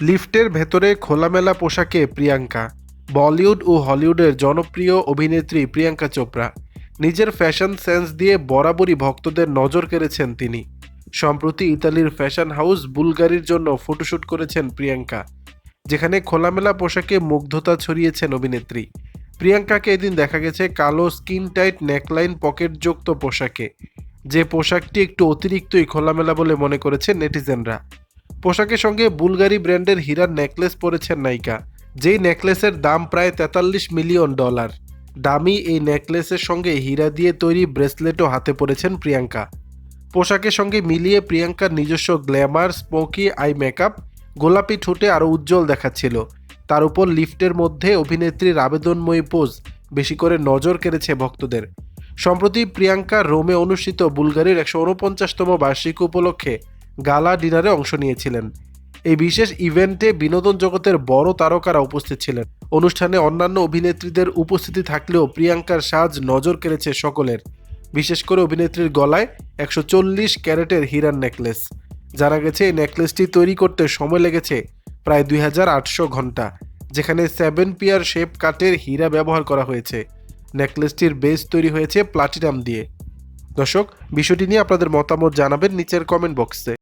লিফটের ভেতরে খোলামেলা পোশাকে প্রিয়াঙ্কা, বলিউড ও হলিউডের জনপ্রিয় অভিনেত্রী প্রিয়াঙ্কা চোপড়া। নিজের ফ্যাশন সেন্স দিয়ে বরাবরই ভক্তদের নজর কেড়েছেন তিনি। সম্প্রতি ইতালির ফ্যাশন হাউস বুলগারির জন্য ফটোশ্যুট করেছেন প্রিয়াঙ্কা, যেখানে খোলামেলা পোশাকে মুগ্ধতা ছড়িয়েছেন অভিনেত্রী। প্রিয়াঙ্কাকে এদিন দেখা গেছে কালো স্কিন টাইট নেকলাইন পকেটযুক্ত পোশাকে, যে পোশাকটি একটু অতিরিক্তই খোলামেলা বলে মনে করেছেন নেটিজেনরা। পোশাকের সঙ্গে বুলগারি ব্র্যান্ডের হীরার নেকলেস পরেছেন নায়িকা, যেই নেকলেসের দাম প্রায় তেতাল্লিশ মিলিয়ন ডলার। দামি এই নেকলেসের সঙ্গে হীরা দিয়ে তৈরি ব্রেসলেটও হাতে পরেছেন প্রিয়াঙ্কা। পোশাকের সঙ্গে মিলিয়ে প্রিয়াঙ্কার নিজস্ব গ্ল্যামার, স্মোকি, আই মেকআপ, গোলাপি ঠোঁটে আরও উজ্জ্বল দেখাচ্ছিল। তার উপর লিফটের মধ্যে অভিনেত্রীর আবেদনময়ী পোজ, বেশি করে নজর কেড়েছে ভক্তদের। সম্প্রতি প্রিয়াঙ্কা রোমে অনুষ্ঠিত বুলগারির একশো উনপঞ্চাশতম বার্ষিক উপলক্ষে গালা ডিনারে অংশ নিয়েছিলেন। এই বিশেষ ইভেন্টে বিনোদন জগতের বড় তারকারা উপস্থিত ছিলেন। অনুষ্ঠানে অন্যান্য অভিনেত্রীদের উপস্থিতি থাকলেও প্রিয়াঙ্কার সাজ নজর কেড়েছে সকলের। বিশেষ করে অভিনেত্রীর গলায় একশো চল্লিশ ক্যারেটের হীরার নেকলেস। জানা গেছে, এই নেকলেসটি তৈরি করতে সময় লেগেছে প্রায় দুই হাজার আটশো ঘণ্টা, যেখানে সেভেন পিয়ার শেপ কাটের হীরা ব্যবহার করা হয়েছে। নেকলেসটির বেস তৈরি হয়েছে প্লাটিনাম দিয়ে। দর্শক, বিষয়টি নিয়ে আপনাদের মতামত জানাবেন নিচের কমেন্ট বক্সে